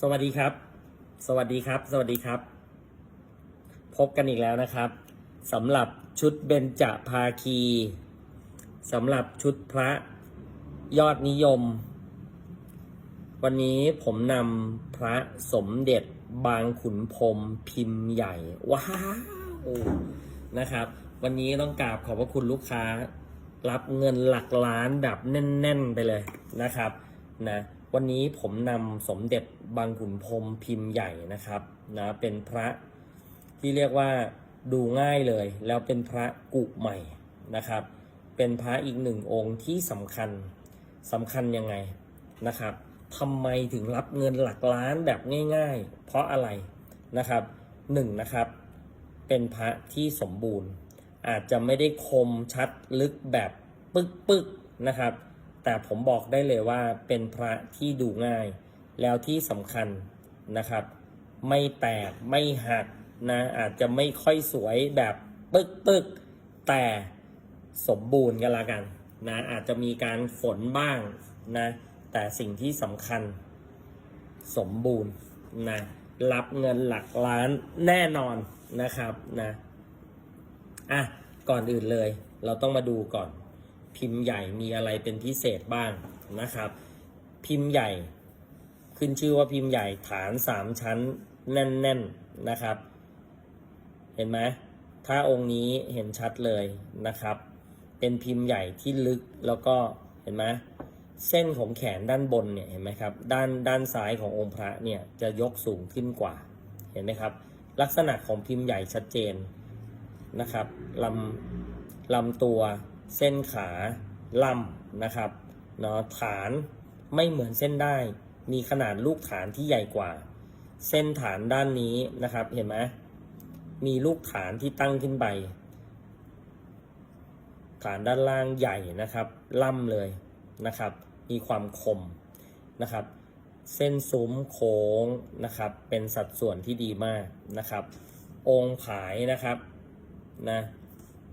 สวัสดีครับ สวัสดีครับ สวัสดีครับ พบกันอีกแล้วนะครับสำหรับชุดเบญจภาคีสำหรับชุดพระยอดนิยม วันนี้ผมนำพระสมเด็จบางขุนพรมพิมพ์ใหญ่ ว้าวนะครับ วันนี้ต้องกราบขอบพระคุณลูกค้า รับเงินหลักล้านแบบแน่น ๆ ไปเลยนะครับนะ วันนี้ผมนำสมเด็จบางขุนพรมพิมพ์ใหญ่นะครับนะเป็นพระที่เรียกว่าดูง่ายเลย แล้วเป็นพระกุใหม่นะครับ เป็นพระอีกหนึ่งองค์ที่สำคัญสำคัญยังไงนะครับทำไมถึงรับเงินหลักล้านแบบง่าย ๆ เพราะอะไรนะครับหนึ่งนะครับ เป็นพระที่สมบูรณ์ อาจจะไม่ได้คมชัดลึกแบบปึกๆนะครับ แต่ผมบอกได้เลยว่าเป็นพระที่ดูง่าย แล้วที่สำคัญนะครับ ไม่แตกไม่หักนะอาจจะไม่ค่อยสวยแบบปึกปึกๆแต่สมบูรณ์กันละกันนะอาจจะมีการฝนบ้างนะแต่สิ่งที่สำคัญสมบูรณ์นะรับเงินหลักล้านแน่นอนนะครับนะอะก่อนอื่นเลย เราต้องมาดูก่อน พิมพ์ใหญ่มีอะไรเป็นพิเศษบ้างนะครับ พิมพ์ใหญ่ ขึ้นชื่อว่าพิมพ์ใหญ่ฐานสามชั้นแน่นๆนนะครับ เห็นไหมถ้าองค์นี้เห็นชัดเลยนะครับ เป็นพิมพ์ใหญ่ที่ลึกแล้วก็เห็นไหมเส้นของแขนด้านบนเนี่ยเห็นไหมครับด้านด้านซ้ายขององค์พระเนี่ยจะยกสูงขึ้นกว่า เห็นไหมครับ ลักษณะของพิมพ์ใหญ่ชัดเจนนะครับลำลำตัว เส้นขาลำนะครับเนาะฐานไม่เหมือนเส้นได้ มีขนาดลูกฐานที่ใหญ่กว่า เส้นฐานด้านนี้นะครับเห็นไหมมีลูกฐานที่ตั้งขึ้นไป ฐานด้านล่างใหญ่นะครับล่ำเลยนะครับ มีความคมนะครับ เส้นซุ้มโค้งนะครับ เป็นสัดส่วนที่ดีมากนะครับ องค์ผายนะครับนะ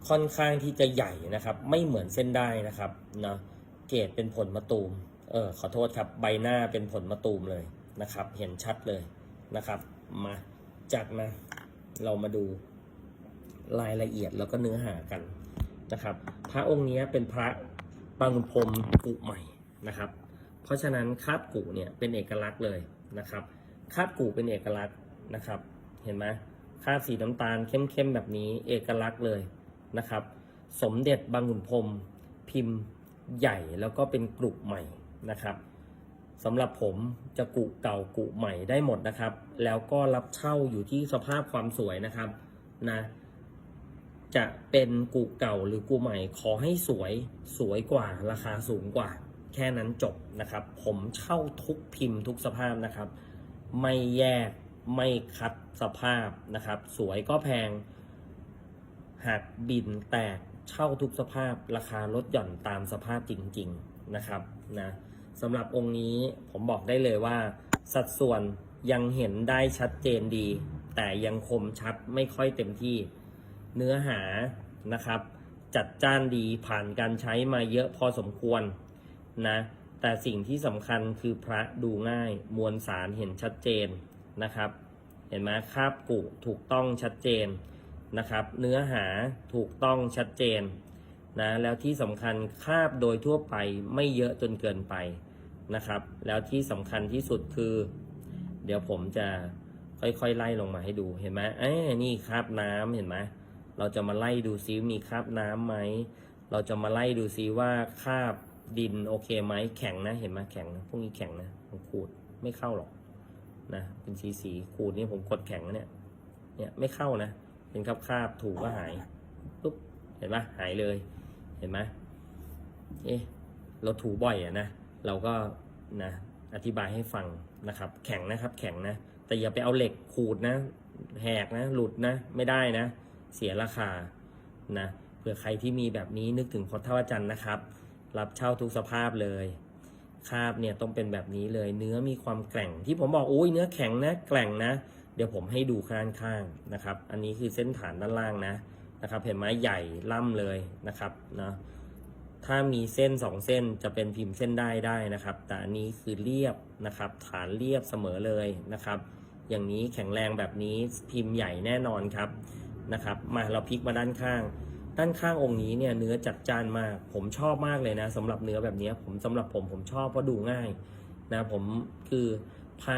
ค่อนข้างที่จะใหญ่นะครับ ไม่เหมือนเส้นได้นะครับนะเกรดเป็นผลมะตูมเออขอโทษครับใบหน้าเป็นผลมะตูมเลยนะครับ เห็นชัดเลยนะครับ มาจากนะเรามาดูรายละเอียดแล้วก็เนื้อหากันนะครับ พระองค์นี้เป็นพระบางพรมกุใหม่นะครับ เพราะฉะนั้นคาบกูเนี่ยเป็นเอกลักษณ์เลยนะครับคาบกูเป็นเอกลักษณ์นะครับ เห็นไหมคาบสีน้ำตาลเข้มๆแบบนี้เอกลักษณ์เลย นะครับ สมเด็จบางขุนพรมพิมพ์ใหญ่แล้วก็เป็นกรุใหม่นะครับสำหรับผมจะกุเก่ากุใหม่ได้หมดนะครับ แล้วก็รับเช่าอยู่ที่สภาพความสวยนะครับนะจะเป็นกูเก่าหรือกูใหม่ ขอให้สวยสวยกว่าราคาสูงกว่า แค่นั้นจบนะครับ ผมเช่าทุกพิมพ์ทุกสภาพนะครับ ไม่แยกไม่คัดสภาพนะครับ สวยก็แพง หักบินแตกเช่าทุกสภาพราคาลดหย่อนตามสภาพจริง ๆนะครับนะสำหรับองค์นี้ผมบอกได้เลยว่า สัดส่วนยังเห็นได้ชัดเจนดี แต่ยังคมชัดไม่ค่อยเต็มที่เนื้อหานะครับ จัดจ้านดีผ่านการใช้มาเยอะพอสมควรนะแต่สิ่งที่สำคัญคือพระดูง่ายมวลสารเห็นชัดเจนนะครับ เห็นไหมคาบกุถูกต้องชัดเจน นะครับ เนื้อหาถูกต้องชัดเจนนะแล้วที่สำคัญคาบโดยทั่วไปไม่เยอะจนเกินไปนะครับ แล้วที่สำคัญที่สุดคือ เดี๋ยวผมจะค่อยๆไล่ลงมาให้ดูเห็นไหมเอ้นี่คาบน้ำเห็นไหมเราจะมาไล่ดูซิมีคาบน้ำไหมเราจะมาไล่ดูซิว่าคาบดินโอเคไหมแข็งนะเห็นไหมแข็งนะพวกนี้แข็งนะผมขูดไม่เข้าหรอกนะเป็นสีสีขูดนี่ผมกดแข็งนะเนี่ยเนี่ยไม่เข้านะ เป็นคราบคาบถูกก็หายปุ๊บเห็นไหมหายเลย เห็นไหมเอ๊ะเราถูบ่อยอะนะเราก็นะอธิบายให้ฟังนะครับ แข็งนะครับแข็งนะ แต่อย่าไปเอาเหล็กขูดนะ แหกนะ หลุดนะ ไม่ได้นะ เสียราคานะเผื่อใครที่มีแบบนี้นึกถึงพดเท่าอาจันทร์นะครับ รับเช่าทุกสภาพเลยคาบเนี่ยต้องเป็นแบบนี้เลย เนื้อมีความแกร่งที่ผมบอกโอ้ยเนื้อแข็งนะแกร่งนะ เดี๋ยวผมให้ดูข้างข้างๆนะครับ อันนี้คือเส้นฐานด้านล่างนะนะครับ เห็นไหมใหญ่ล่ำเลยนะครับนะถ้ามีเส้นสองเส้นจะเป็นพิมพ์เส้นได้ได้นะครับ แต่อันนี้คือเรียบนะครับ ฐานเรียบเสมอเลยนะครับ อย่างนี้แข็งแรงแบบนี้พิมพ์ใหญ่แน่นอนครับนะครับ มาเราพลิกมาด้านข้าง ด้านข้างองค์นี้เนี่ยเนื้อจัดจ้านมาก ผมชอบมากเลยนะสำหรับเนื้อแบบนี้ผมสำหรับผมผมชอบเพราะดูง่ายนะผมคือพระ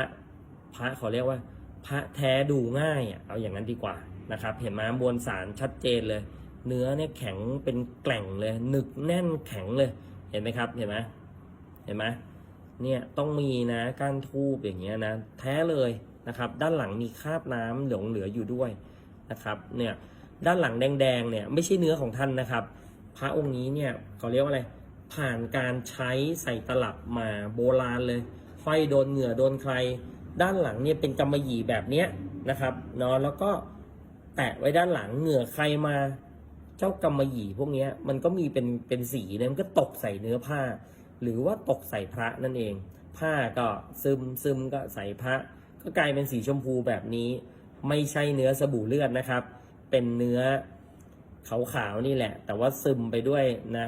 พระเขาเรียกว่า พระแท้ดูง่ายอะเอาอย่างนั้นดีกว่านะครับ เห็นไหมมวลสารชัดเจนเลย เนื้อเนี่ยแข็งเป็นแกล่งเลยหนึกแน่นแข็งเลย เห็นไหมครับ เห็นไหมเห็นไหมเนี่ยต้องมีนะก้านทูบอย่างเงี้ยนะแท้เลยนะครับ ด้านหลังมีคราบน้ำหลงเหลืออยู่ด้วยนะครับ เนี่ยด้านหลังแดงๆเนี่ยไม่ใช่เนื้อของท่านนะครับ พระองค์นี้เนี่ยเขาเรียกว่าอะไรผ่านการใช้ใส่ตลับมาโบราณเลยห้อยโดนเหงื่อโดนใคร ด้านหลังเนี่ยเป็นกำมะหยี่แบบเนี้ยนะครับเนาะแล้วก็แตะไว้ด้านหลังเหงื่อใครมาเจ้ากำมะหยี่พวกเนี้ยมันก็มีเป็นเป็นสีเนี่ยมันก็ตกใส่เนื้อผ้า หรือว่าตกใส่พระนั่นเอง ผ้าก็ซึมซึมก็ใส่พระ ก็กลายเป็นสีชมพูแบบนี้ ไม่ใช่เนื้อสบู่เลือดนะครับ เป็นเนื้อขาวๆนี่แหละ แต่ว่าซึมไปด้วยนะ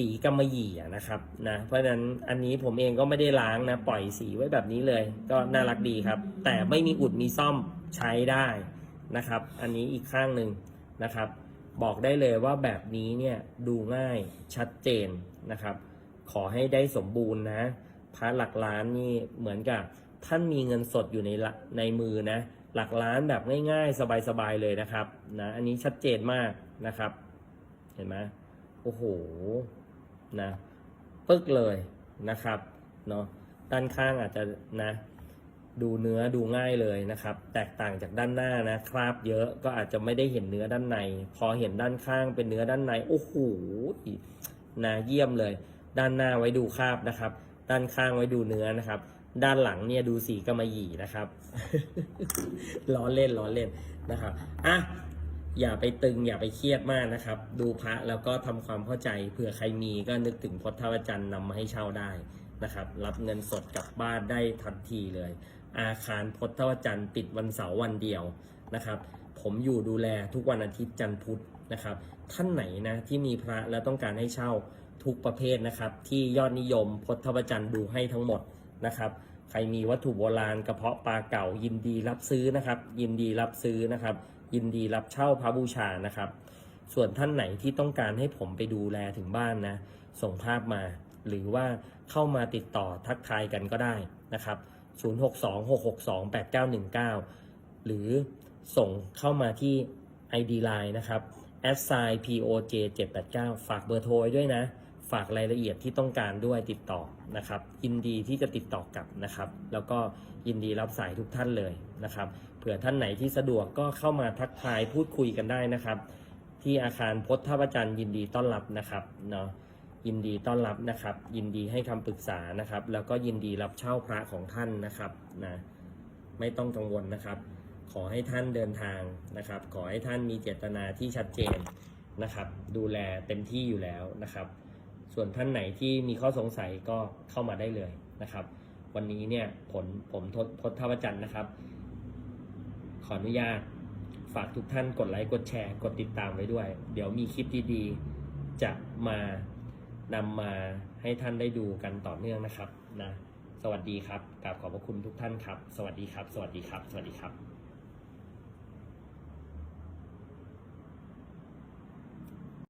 สีกำมะหยี่นะครับนะเพราะฉะนั้นอันนี้ผมเองก็ไม่ได้ล้างนะ ปล่อยสีไว้แบบนี้เลย ก็น่ารักดีครับ แต่ไม่มีอุดมีซ่อมใช้ได้นะครับ อันนี้อีกข้างหนึ่งนะครับ บอกได้เลยว่าแบบนี้เนี่ยดูง่ายชัดเจนนะครับ ขอให้ได้สมบูรณ์นะพระหลักล้านนี่เหมือนกับท่านมีเงินสดอยู่ในในมือนะ หลักล้านแบบง่ายๆ สบายๆเลยนะครับนะอันนี้ชัดเจนมากนะครับ เห็นไหมโอ้โห นะปึ๊กเลยนะครับเนาะด้านข้างอาจจะนะดูเนื้อดูง่ายเลยนะครับ แตกต่างจากด้านหน้านะคราบเยอะก็อาจจะไม่ได้เห็นเนื้อด้านใน พอเห็นด้านข้างเป็นเนื้อด้านในโอ้โหนะเยี่ยมเลย ด้านหน้าไว้ดูคราบนะครับ ด้านข้างไว้ดูเนื้อนะครับ ด้านหลังเนี่ยดูสีกำมะหยี่นะครับล้อเล่นล้อเล่นนะครับอะ อย่าไปตึงอย่าไปเครียดมากนะครับ ดูพระแล้วก็ทำความเข้าใจเผื่อใครมีก็นึกถึงพจทวจันทร์นำมาให้เช่าได้นะครับ รับเงินสดกลับบ้านได้ทันทีเลย อาคารพจทวจันทร์ปิดวันเสาร์วันเดียวนะครับ ผมอยู่ดูแลทุกวันอาทิตย์จันทร์พุธนะครับ ท่านไหนนะที่มีพระแล้วต้องการให้เช่าทุกประเภทนะครับ ที่ยอดนิยมพจทวจันทร์ดูให้ทั้งหมดนะครับใครมีวัตถุโบราณกระเพาะปลาเก่ายินดีรับซื้อนะครับ ยินดีรับซื้อนะครับ ยินดีรับเช่าพระบูชานะครับ ส่วนท่านไหนที่ต้องการให้ผมไปดูแลถึงบ้านนะ ส่งภาพมา หรือว่าเข้ามาติดต่อทักทายกันก็ได้นะครับ 0626628919 หรือส่งเข้ามาที่ ID Line นะครับ s i p o j 7 8 9ฝากเบอร์โทรไว้ด้วยนะ ฝากรายละเอียดที่ต้องการด้วยติดต่อนะครับยินดีที่จะติดต่อกลับนะครับ แล้วก็ยินดีรับสายทุกท่านเลยนะครับ เผื่อท่านไหนที่สะดวกก็เข้ามาทักทายพูดคุยกันได้นะครับ ที่อาคารพจน์ท่าประจันทร์ยินดีต้อนรับนะครับเนาะยินดีต้อนรับนะครับ ยินดีให้คำปรึกษานะครับ แล้วก็ยินดีรับเช่าพระของท่านนะครับนะไม่ต้องกังวลนะครับ ขอให้ท่านเดินทางนะครับ ขอให้ท่านมีเจตนาที่ชัดเจนนะครับ ดูแลเต็มที่อยู่แล้วนะครับ ส่วนท่านไหนที่มีข้อสงสัยก็เข้ามาได้เลยนะครับ วันนี้เนี่ยผลผมทศท่าประจันทร์นะครับ ออนุญาต ฝากทุกท่านกดไลค์กดแชร์ กดติดตามไว้ด้วย เดี๋ยวมีคลิปดีๆ จะมานำมาให้ท่านได้ดูกันต่อเนื่องนะครับนะสวัสดีครับกราบขอบพระคุณทุกท่านครับ สวัสดีครับ สวัสดีครับ สวัสดีครับ